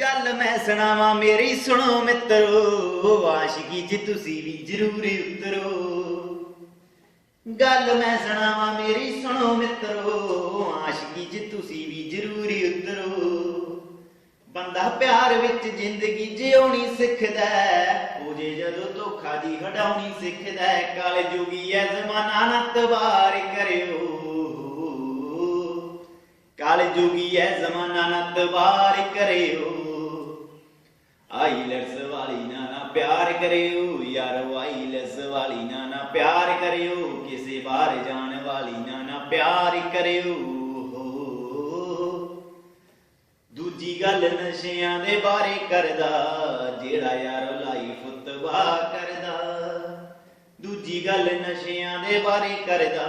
ਗੱਲ ਮੈਂ ਸੁਣਾਵਾਂ, ਮੇਰੀ ਸੁਣੋ ਮਿੱਤਰੋ ਆਸ਼ਿਕੀ ਚ ਤੁਸੀਂ ਵੀ ਜ਼ਰੂਰ ਉਤਰੋ ਗੱਲ ਮੈਂ ਸੁਣਾਵਾਂ, ਮੇਰੀ ਸੁਣੋ ਮਿੱਤਰੋ ਆਸ਼ਿਕੀ ਚ ਤੁਸੀਂ ਵੀ ਜ਼ਰੂਰ ਉਤਰੋ ਬੰਦਾ ਪਿਆਰ ਵਿੱਚ ਜ਼ਿੰਦਗੀ ਜਿਉਣੀ ਸਿੱਖਦਾ ਹੈ। ਜੇ ਜਦੋਂ ਧੋਖਾ ਦੀ ਹਟਾਉਣੀ ਸਿੱਖਦਾ ਹੈ। ਜੋਗੀ ਐ ਜ਼ਮਾਨਾ ਨਾ ਤਬਾਰ ਕਾਲ ਜੋਗੀ ਐ ਜ਼ਮਾਨਾ ਨਾ ਤਬਾਰ ਕਰਿਓ। ਆਈਲੈਟਸ ਵਾਲੀ ਨਾ ਨਾ ਪਿਆਰ ਕਰਿਓ, ਯਾਰ ਆਈਲੈਟਸ ਵਾਲੀ ਨਾ ਨਾ ਪਿਆਰ ਕਰਿਓ, ਕਿਸੇ ਬਾਹਰ ਜਾਣ ਵਾਲੀ ਨਾ ਨਾ ਪਿਆਰ ਕਰਿਓ। ਦੂਜੀ ਗੱਲ ਨਸ਼ਿਆਂ ਦੇ ਬਾਰੇ ਕਰਦਾ, ਜਿਹੜਾ ਯਾਰ ਲਾਈਫ ਤਬਾਹ ਕਰਦਾ। ਦੂਜੀ ਗੱਲ ਨਸ਼ਿਆਂ ਦੇ ਬਾਰੇ ਕਰਦਾ,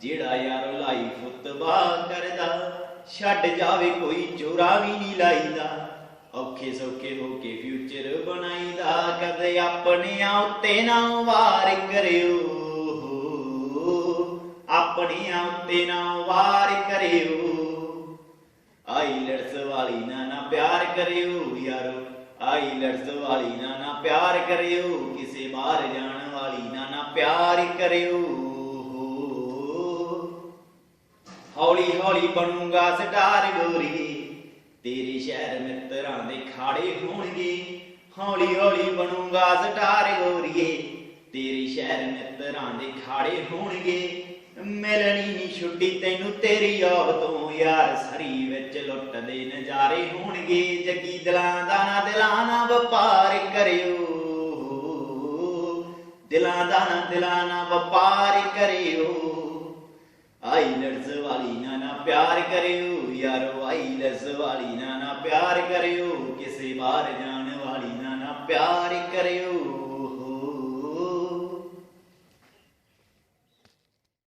ਜਿਹੜਾ ਯਾਰ ਲਾਈਫ ਤਬਾਹ ਕਰਦਾ। ਛੱਡ ਜਾਵੇ ਕੋਈ ਚੋਰਾ ਵੀ ਨਹੀਂ ਲਾਈਦਾ। ਔਖੇ ਸੌਖੇ ਹੋ ਕੇ ਫਿਊਚਰ ਬਣਾਈਦਾ। ਕਦੇ ਆਪਣਿਆਂ ਉੱਤੇ ਨਾ ਵਾਰ ਕਰਿਓ। ਆਪਣਿਆਂ ਉੱਤੇ ਨਾ ਵਾਰ ਕਰਿਓ। ਆਈਲੈਟਸ ਵਾਲੀ ਨਾ ਨਾ ਪਿਆਰ ਕਰਿਓ ਯਾਰੋ। ਆਈਲੈਟਸ ਵਾਲੀ ਨਾ ਨਾ ਪਿਆਰ ਕਰਿਓ। ਕਿਸੇ ਬਾਹਰ ਜਾਣ ਵਾਲੀ ਨਾ ਨਾ ਪਿਆਰ ਕਰਿਓ। ਹੌਲੀ ਹੌਲੀ ਬਣੂਗਾ ਸਟਾਰ ਗੋਰੀਏ ਤੇਰੇ ਸ਼ਹਿਰ ਮਿੱਤਰਾਂ ਦੇ ਖਾੜੇ ਹੋਣਗੇ। ਹੌਲੀ ਹੌਲੀ ਬਣੂਗਾ ਸਟਾਰ ਗੋਰੀਏ ਤੇਰੇ ਸ਼ਹਿਰ ਮਿੱਤਰਾਂ ਦੇ ਖਾੜੇ ਹੋਣਗੇ। ਮਿਲਣੀ ਨਹੀਂ ਛੁੱਟੀ ਤੈਨੂੰ ਤੇਰੀ ਯਾਦ ਤੋਂ ਯਾਰ। ਸਰੀ ਵਿੱਚ ਲੁੱਟਦੇ ਨਜ਼ਾਰੇ ਹੋਣਗੇ। ਜੱਗੀ ਦਿਲਾਂ ਦਾ ਨਾ ਦਿਲਾਂ ਨਾ ਵਪਾਰ ਕਰਿਓ। ਦਿਲਾਂ ਦਾ ਨਾ ਦਿਲਾਂ ਨਾ ਵਪਾਰ ਕਰਿਓ। ਆਈ ਲੜਸ ਵਾਲੀ ਨਾ ਪਿਆਰ ਕਰਿਓ ਯਾਰੋ, ਆਈ ਲੜਸ ਵਾਲੀ ਨਾ ਨਾ ਪਿਆਰ ਕਰਿਓ, ਕਿਸੇ ਬਾਹਰ ਜਾਣ ਵਾਲੀ ਨਾ ਨਾ ਪਿਆਰ ਕਰਿਓ।